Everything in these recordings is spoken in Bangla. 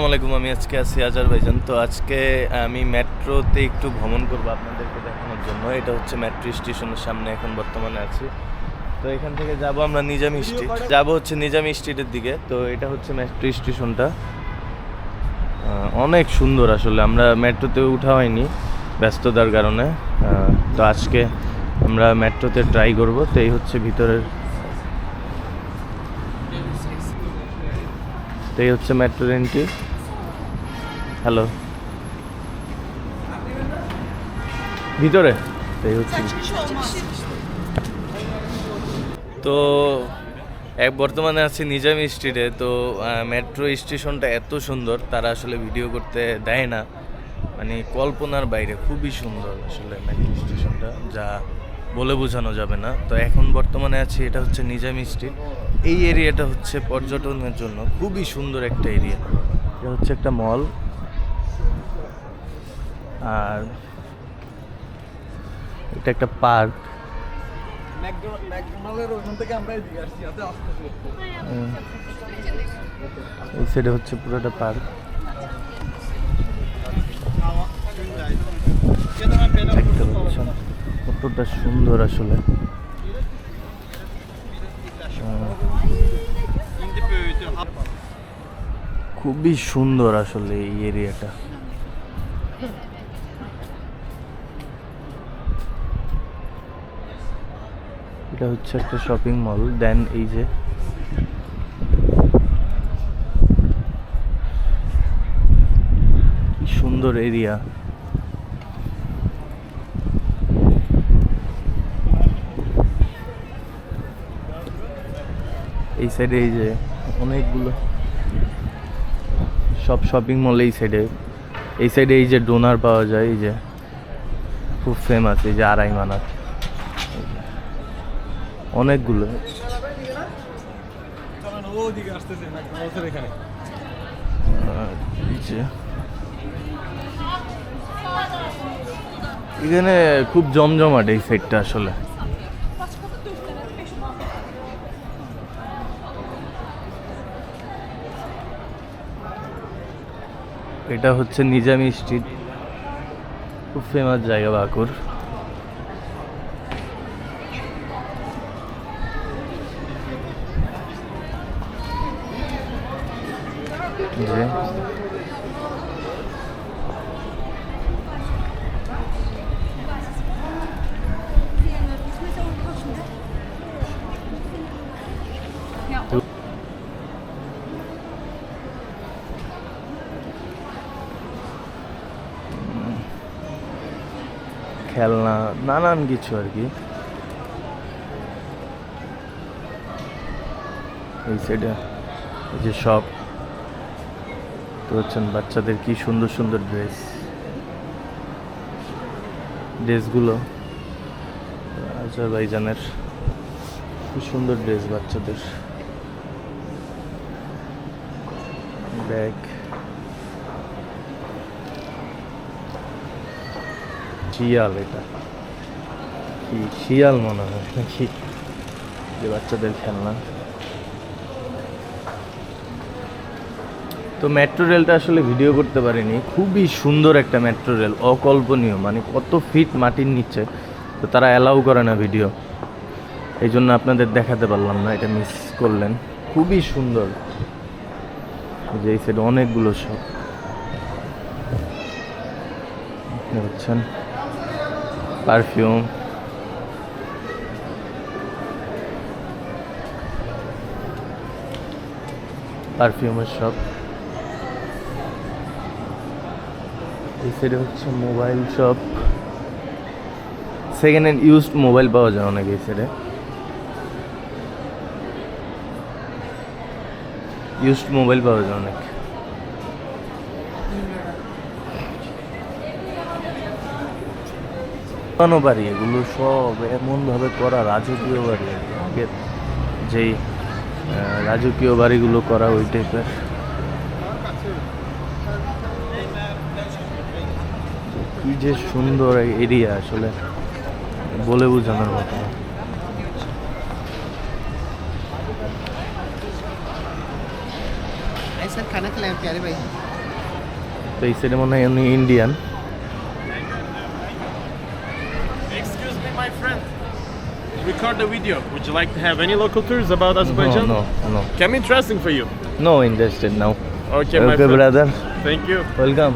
আসসালামু আলাইকুম, আমি আজকে আছি আজারবাইজান। তো আজকে আমি মেট্রোতে একটু ভ্রমণ করব আপনাদেরকে দেখানোর জন্য। এটা হচ্ছে মেট্রো স্টেশনের সামনে এখন বর্তমানে আছি। তো এখান থেকে যাব আমরা নিজাম স্ট্রিট। যাব হচ্ছে নিজাম স্ট্রিটের দিকে। তো এটা হচ্ছে মেট্রো স্টেশনটা। অনেক সুন্দর আসলে। আমরা মেট্রোতে উঠা হয়নি ব্যস্ততার কারণে। তো আজকে আমরা মেট্রোতে ট্রাই করব। তো এই হচ্ছে ভিতরের তো এই হচ্ছে মেট্রো ট্রেনটি হ্যালো ভিতরে? এই হচ্ছে। তো এক বর্তমানে আছি নিজামি স্ট্রিটে তো মেট্রো স্টেশনটা এত সুন্দর তারা আসলে ভিডিও করতে দেয় না। মানে কল্পনার বাইরে খুবই সুন্দর আসলে মেট্রো স্টেশনটা যা বলে বোঝানো যাবে না। তো এখন বর্তমানে আছি এটা হচ্ছে নিজামি স্ট্রিট। এই এরিয়াটা হচ্ছে পর্যটনের জন্য খুবই সুন্দর একটা এরিয়া এটা হচ্ছে একটা মল আর এটা একটা পার্ক। এই সাইডে হচ্ছে পুরোটা পার্ক। কতটা সুন্দর আসলে। খুবই সুন্দর আসলে এই এরিয়াটা এটা হচ্ছে একটা শপিং মল দেন এই যে কি সুন্দর এরিয়া এই সাইডে এই যে অনেকগুলো সব শপিং মল এই সাইডে এই সাইডে এই যে ডোনার পাওয়া যায়, এই যে খুব ফেমাস এই যে আড়াই মানার অনেকগুলো। এখানে খুব জমজমাট এই সাইডটা আসলে। এটা হচ্ছে নিজামি স্ট্রিট। খুব ফেমাস জায়গা বাকুর যে খেলনা নানান কিছু আর কি এই সাইডে এই যে সব তো হচ্ছেন বাচ্চাদের কি সুন্দর সুন্দর ড্রেস ড্রেসগুলো আজারবাইজানের। খুব সুন্দর ড্রেস বাচ্চাদের। ব্যাগ। শিয়াল এটা। কি শিয়াল মনে হয় নাকি? যে বাচ্চাদের খেলনা। তো মেট্রো রেলটা আসলে ভিডিও করতে পারিনি। খুবই সুন্দর একটা মেট্রো রেল অকল্পনীয় মানে কত ফিট মাটির নিচে, তো তারা অ্যালাউ করে না ভিডিও এই জন্য আপনাদের দেখাতে পারলাম না, এটা মিস করলেন। খুবই সুন্দর। যে এই সাইডে অনেকগুলো দেখতে পাচ্ছেন? পারফিউম পারফিউমের শপ এই হচ্ছে mobile shop. Second hand used mobile পাওয়া যায় অনেক এই সাইডে ইউজড মোবাইল পাওয়া যায় অনেক। পুরানো বাড়ি এগুলো সব এমনভাবে করা, রাজকীয় বাড়ি। আগের যেই রাজকীয় বাড়িগুলো করা ওই টাইপের কি যে সুন্দর এরিয়া আসলে বলে বোঝানোর মতো তো এই সাইডে মনে হয় উনি Indian Record the video. Would you like to have any local tours about Azerbaijan? No, no, no. Can we interesting for you? No, interested now. Okay, okay my brother. Thank you. Welcome.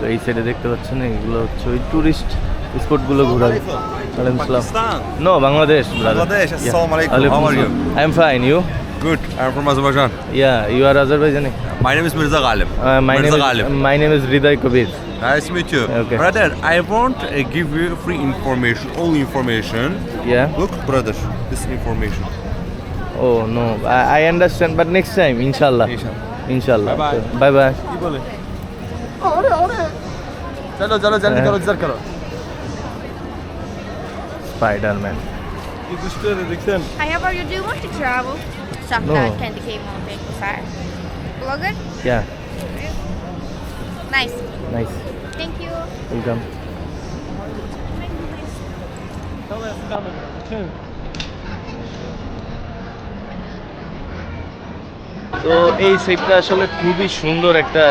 তো এই সাইডে দেখতে পাচ্ছেন এগুলো হচ্ছে ওই টুরিস্ট স্পটগুলো ঘোরার ওয়ালাইকুম আসসালাম no Bangladesh Bangladesh, assalamu alaikum. How are you? I am fine you Good. I'm from Azerbaijan. Yeah you are Azerbaijani My name is Mirza Ghalib. My Mirza name Ghalib. My name is Hridoy Kabir Nice to meet you. Okay. Brother, I want to give you free information, only information. Yeah Look, brother, this information. Oh no I understand but next time ইনশাল্লাহ Inshallah. ইনশাল্লাহ Bye-bye. বাই বাই কি বলে अरे अरे चलो चलो जल्दी करो जल्दी करो Spider-Man. You just did it again. However, you do want to travel. Sometimes no. candy cane won't take the fire. Logan? Yeah. Nice. Nice. Thank you. Welcome. Thank you. তো এই সাইডটা আসলে খুবই সুন্দর একটা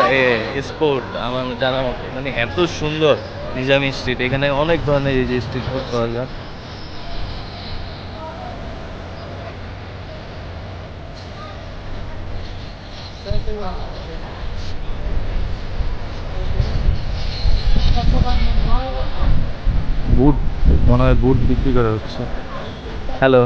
স্পোর্ট আমার জানা মতে। মানে এত সুন্দর নিজামি স্ট্রিট এখানে অনেক ধরনের এই যে স্ট্রিট ফুড পাওয়া যায়। বুট মনে হয় বুট বিক্রি করা হচ্ছে। হ্যালো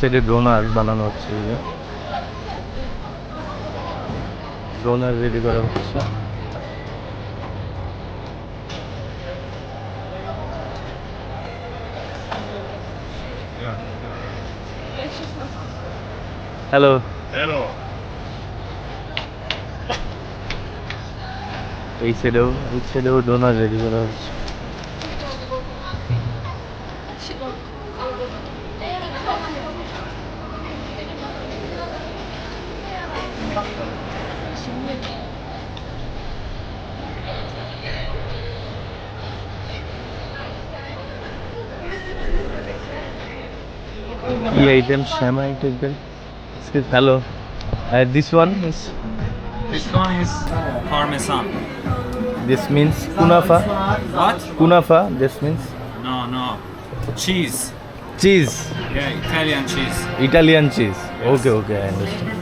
সেটা ডোনার বানানো হচ্ছে ডোনার রেডি করা হচ্ছে। Hello Hello. এই সাইডেও এই সাইডেও ডোনার রেডি করা হচ্ছে। কি item Shyama item hello this one is This one is parmesan. This means kunafa. What? Kunafa. This means No, no. Cheese. cheese. Yeah, Italian cheese. Italian cheese. Yes. Okay, okay, I understand.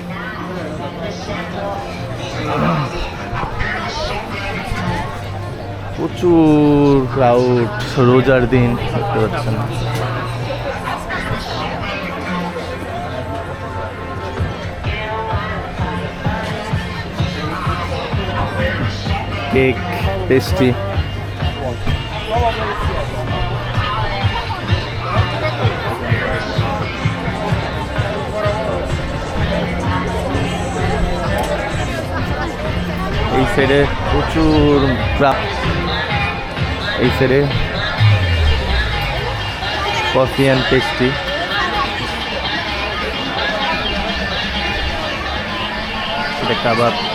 প্রচুর ক্রাউড রোজার দিন দেখতে পাচ্ছেন কেক পেস্ট্রি এই সাইডে প্রচুর এই সাইডে কফি অ্যান্ড পেস্ট্রি সেটা কাবাব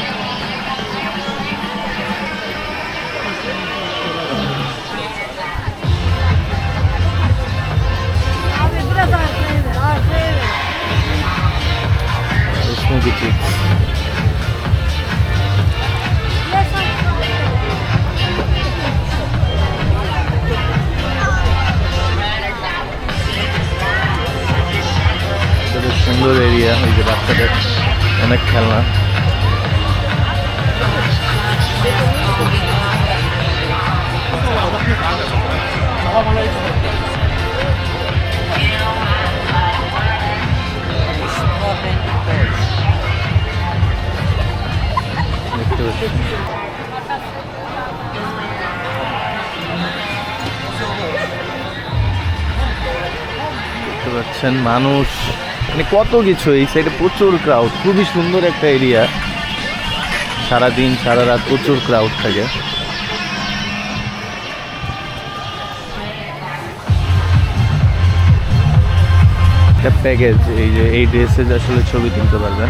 চিপস সুন্দর এরিয়া ওই যে বাচ্চাদের অনেক খেলনা। পাচ্ছেন মানুষ মানে কত কিছু, এই সাইডে প্রচুর ক্রাউড খুবই সুন্দর একটা এরিয়া সারাদিন সারা রাত প্রচুর ক্রাউড থাকে। একটা প্যাকেজ এই যে, এই ড্রেসে আসলে ছবি তুলতে পারবেন।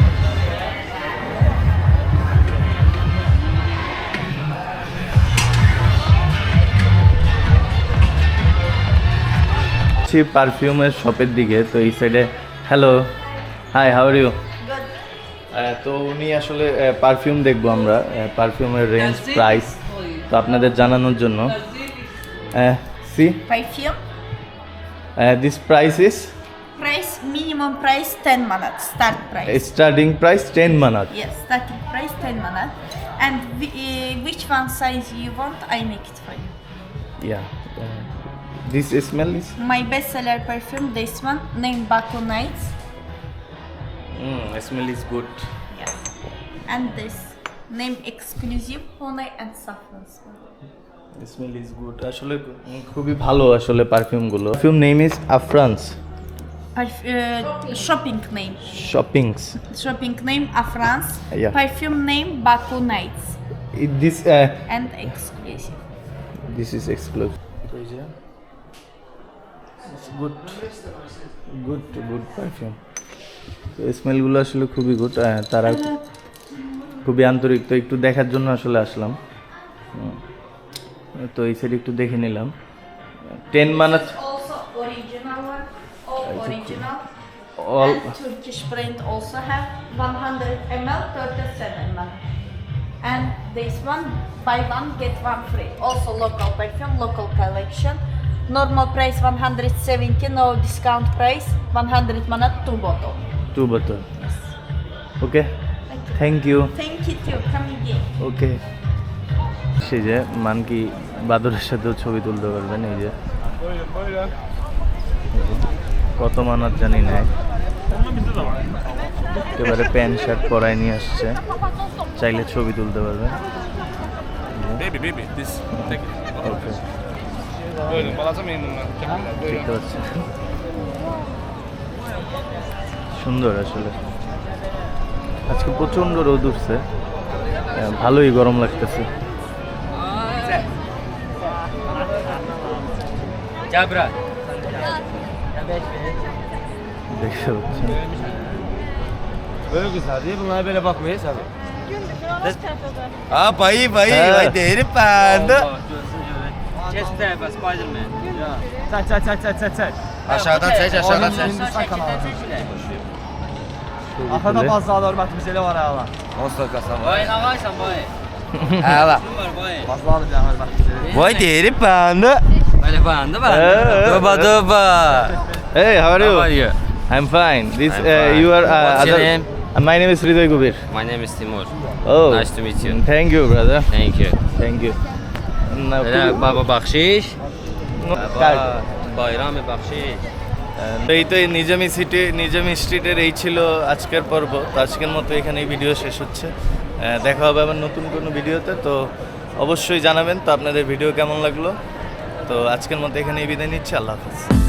যাচ্ছি পারফিউমের শপের দিকে তো এই সাইডে হ্যালো হাই হাউ ইউ তো উনি আসলে পারফিউম দেখব আমরা পারফিউমের রেঞ্জ প্রাইস তো আপনাদের জানানোর জন্য। See perfume this price is price minimum price 10 manat start price starting price 10 manat yes starting price 10 manat and which one size you want I yeah this smell is My best seller perfume, this one, named Baku Nights. Smell is good Yes. And this, named Exclusive Honey and Saffron Smell. Smell is good আসলে উম, খুবই ভালো আসলে পারফিউমগুলো perfume name is Afrans Perf- uh, shopping name. Shoppings Shopping name Afrans. Yeah. Perfume name Baku Nights. This And exclusive. This is exclusive good good good perfume তো স্মেলগুলো আসলে খুবই গুড তারা খুবই আন্তরিক তো একটু দেখার জন্য আসলে আসলাম। তো এই সাইড একটু দেখে নিলাম ten Also. All And Turkish print also have 100 ml 37 ml. And this one buy one get one free. Also local perfume, local collection. Normal price 170, no discount price 100 manat two bottle. Two বোতল okay thank you Thank you. Too. Come okay সে যে মানকি বাদরের সাথেও ছবি তুলতে পারবেন এই যে। কত মানার জানি না একেবারে প্যান্ট শার্ট পরায় নিয়ে আসছে। চাইলে ছবি তুলতে পারবেন। Baby, Buyurun balata memnun Buyurun. দেখতে পাচ্ছি সুন্দর আসলে আজকে প্রচণ্ড রোদ উঠছে ভালোই গরম লাগতেছে দেখতে পাচ্ছেন Böyle güzel değil. Bunlara böyle bakmayız abi. Ha payı payı. Haydi herif bende. Just there by Spider-Man. Yeah. Çek çek çek çek çek çek. Aşağıdan çək, aşağıdan çək. Hindistan kanalı. Axırda bazıları hörmətimiz elə var əla. 10 dakikası var. Vay ağaysan vay. Əla. Bazıları da hörmətimiz elə. Vay deyirəm bəndə. Bəli bəndə bəndə. Doba doba. Hey, how are you? How are you? I'm fine. This I'm uh, fine. Uh, you are. Uh, What's your name? Uh, my name is Ridoy Gubir. My name is Timur. Oh, nice to meet you. Thank you, brother. Thank you. Thank you. Card. Bayram bakşiş. তো এই তো এই নিজামি সিটি নিজামি স্ট্রিটের এই ছিল আজকের পর্ব। তো আজকের মতো এখানেই ভিডিও শেষ হচ্ছে। দেখা হবে আবার নতুন কোনো ভিডিওতে তো। অবশ্যই জানাবেন তো আপনাদের ভিডিও কেমন লাগল। তো আজকের মতো এখানেই বিদায় নিচ্ছি। আল্লাহ হাফিজ।